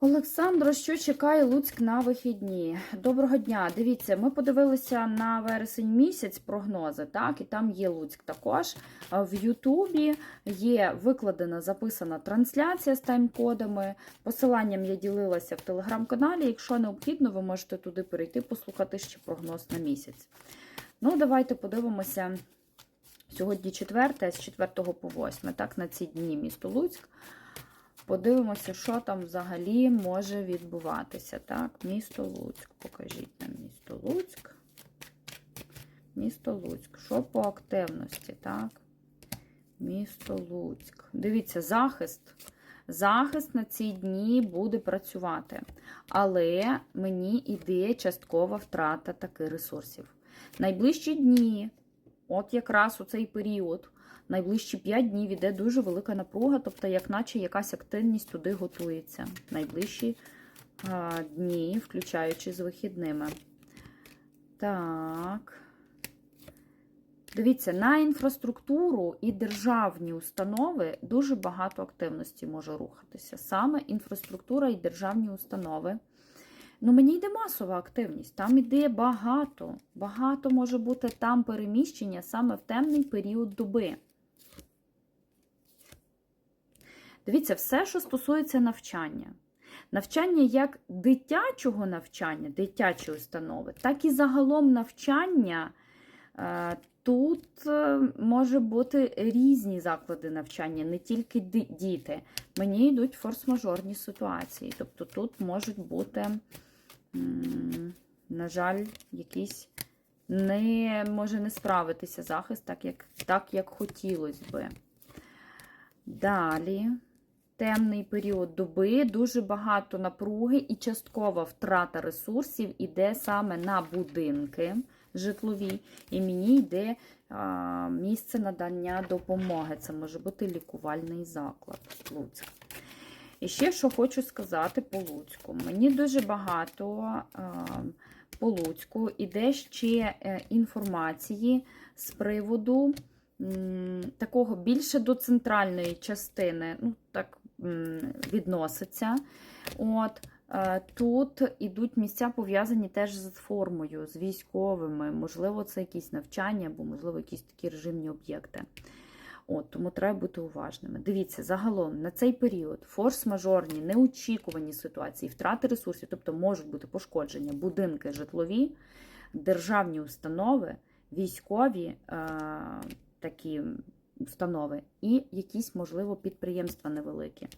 Олександро, що чекає Луцьк на вихідні? Доброго дня. Дивіться, ми подивилися на вересень місяць прогнози, так, і там є Луцьк також. В Ютубі є викладена, записана трансляція з тайм-кодами. Посиланням я ділилася в телеграм-каналі. Якщо необхідно, ви можете туди перейти, послухати ще прогноз на місяць. Ну, давайте подивимося. Сьогодні 4, з 4 по 8, так, на ці дні місто Луцьк. Подивимося, що там взагалі може відбуватися. Так, місто Луцьк. Покажіть нам місто Луцьк. Місто Луцьк. Що по активності, так? Місто Луцьк. Дивіться, захист. Захист на ці дні буде працювати. Але мені іде часткова втрата таких ресурсів. Найближчі дні, от якраз у цей період, найближчі 5 днів іде дуже велика напруга, тобто, як наче якась активність туди готується. Найближчі а, дні, включаючи з вихідними. Так. Дивіться, на інфраструктуру і державні установи дуже багато активності може рухатися. Саме інфраструктура і державні установи. Ну, мені йде масова активність. Там іде багато. Багато може бути там переміщення саме в темний період доби. Дивіться, все, що стосується навчання. Навчання як дитячого навчання, дитячої установи, так і загалом навчання. е, Тут е, може бути різні заклади навчання, не тільки діти. Мені йдуть форс-мажорні ситуації. Тобто тут можуть бути, на жаль, якісь не може не справитися захист так, як, так, як хотілося би. Далі. Темний період доби, дуже багато напруги і часткова втрата ресурсів іде саме на будинки житлові, і мені йде а, місце надання допомоги. Це може бути лікувальний заклад Луцьк. І ще що хочу сказати по Луцьку. Мені дуже багато а, по Луцьку іде ще е, інформації з приводу такого більше до центральної частини, ну відноситься. От. Е, Тут ідуть місця пов'язані теж з формою, з військовими. Можливо, це якісь навчання, або, можливо, якісь такі режимні об'єкти. От, Тому треба бути уважними. Дивіться, загалом на цей період форс-мажорні, неочікувані ситуації, втрати ресурсів, тобто можуть бути пошкодження, будинки житлові, державні установи, військові е, такі установи і якісь, можливо, підприємства невеликі.